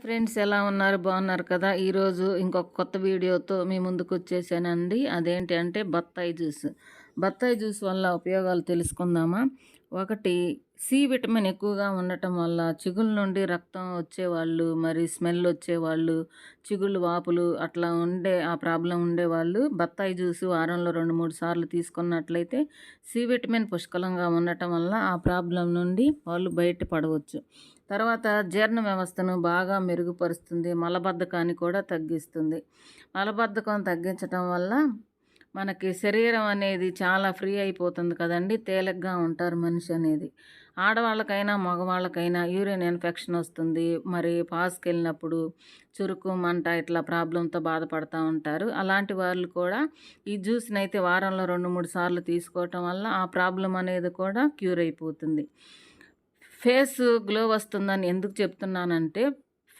Friends ఎలా ఉన్నారు? బాగున్నారు కదా? ఈరోజు ఇంకొక కొత్త వీడియోతో మీ ముందుకు వచ్చేసానండి. అదేంటి అంటే బత్తాయి జ్యూస్. బత్తాయి జ్యూస్ వల్ల ఉపయోగాలు తెలుసుకుందామా? ఒకటి సి విటమిన్ ఎక్కువగా ఉండటం వల్ల చిగుళ్ళ నుండి రక్తం వచ్చేవాళ్ళు మరి స్మెల్ వచ్చేవాళ్ళు చిగుళ్ళు వాపులు అట్లా ఉండే ఆ ప్రాబ్లం ఉండేవాళ్ళు. బత్తాయి జ్యూస్ వారంలో రెండు మూడు సార్లు తీసుకున్నట్లయితే సి విటమిన్ పుష్కలంగా ఉండటం వల్ల ఆ ప్రాబ్లం నుండి వాళ్ళు బయటపడవచ్చు. తర్వాత జీర్ణ వ్యవస్థను బాగా మెరుగుపరుస్తుంది మలబద్ధకాన్ని కూడా తగ్గిస్తుంది. మలబద్ధకం తగ్గించటం వల్ల మనకి శరీరం అనేది చాలా ఫ్రీ అయిపోతుంది కదండి. తేలిగ్గా ఉంటారు మనిషి అనేది. ఆడవాళ్ళకైనా మగవాళ్ళకైనా యూరిన్ ఇన్ఫెక్షన్ వస్తుంది. మరి పాస్కి వెళ్ళినప్పుడు చురుకు మంట ఇట్లా ప్రాబ్లంతో బాధపడుతూ ఉంటారు. అలాంటి వాళ్ళు కూడా ఈ జ్యూస్ని అయితే వారంలో రెండు మూడు సార్లు తీసుకోవటం వల్ల ఆ ప్రాబ్లం అనేది కూడా క్యూర్ అయిపోతుంది. ఫేస్ గ్లో వస్తుందని ఎందుకు చెప్తున్నానంటే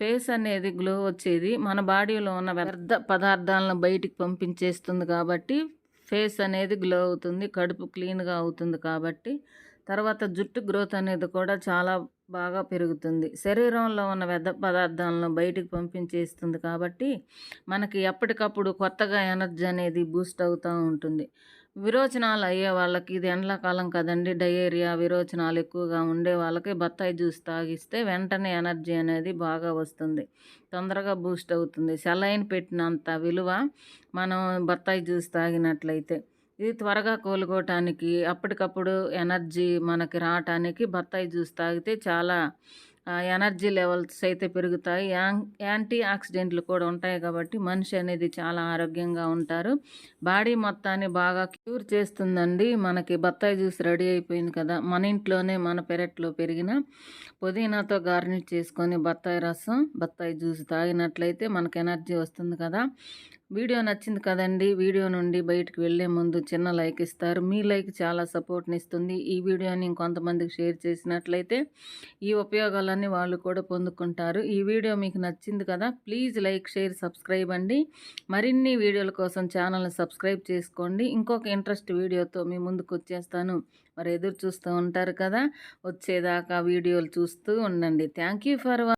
ఫేస్ అనేది గ్లో వచ్చేది. మన బాడీలో ఉన్న వ్యర్థ పదార్థాలను బయటికి పంపించేస్తుంది కాబట్టి ఫేస్ అనేది గ్లో అవుతుంది కడుపు క్లీన్గా అవుతుంది కాబట్టి. తర్వాత జుట్టు గ్రోత్ అనేది కూడా చాలా బాగా పెరుగుతుంది. శరీరంలో ఉన్న వ్యర్థ పదార్థాలను బయటికి పంపించేస్తుంది కాబట్టి మనకి ఎప్పటికప్పుడు కొత్తగా ఎనర్జీ అనేది బూస్ట్ అవుతూ ఉంటుంది. విరోచనాలు అయ్యే వాళ్ళకి ఇది ఎండాకాలం కదండి. డయేరియా విరోచనాలు ఎక్కువగా ఉండే వాళ్ళకి బత్తాయి జ్యూస్ తాగిస్తే వెంటనే ఎనర్జీ అనేది బాగా వస్తుంది. తొందరగా బూస్ట్ అవుతుంది. సెలైన్ పెట్టినంత విలువ మనం బత్తాయి జ్యూస్ తాగినట్లయితే ఇది త్వరగా కోలుకోవటానికి అప్పటికప్పుడు ఎనర్జీ మనకి రావటానికి బత్తాయి జ్యూస్ తాగితే చాలా ఎనర్జీ లెవెల్స్ అయితే పెరుగుతాయి. యాంటీ ఆక్సిడెంట్లు కూడా ఉంటాయి కాబట్టి మనిషి అనేది చాలా ఆరోగ్యంగా ఉంటారు. బాడీ మొత్తాన్ని బాగా క్యూర్ చేస్తుందండి. మనకి బత్తాయి జ్యూస్ రెడీ అయిపోయింది కదా మన ఇంట్లోనే మన పెరట్లో పెరిగిన పుదీనాతో గార్నిష్ చేసుకొని బత్తాయి రసం బత్తాయి జ్యూస్ తాగినట్లయితే మనకు ఎనర్జీ వస్తుంది కదా. వీడియో నచ్చింది కదండి వీడియో నుండి బయటకు వెళ్ళే ముందు చిన్న లైక్ ఇస్తారు. మీ లైక్ చాలా సపోర్ట్ని ఇస్తుంది. ఈ వీడియోని ఇంకొంతమందికి షేర్ చేసినట్లయితే ఈ ఉపయోగాలన్నీ వాళ్ళు కూడా పొందుకుంటారు. ఈ వీడియో మీకు నచ్చింది కదా ప్లీజ్ లైక్ షేర్ సబ్స్క్రైబ్ అండి. మరిన్ని వీడియోల కోసం ఛానల్ని సబ్స్క్రైబ్ చేసుకోండి. ఇంకొక ఇంట్రెస్ట్ వీడియోతో మీ ముందుకు వచ్చేస్తాను. మరి ఎదురు చూస్తూ ఉంటారు కదా వచ్చేదాకా వీడియోలు చూస్తూ ఉండండి. Thank for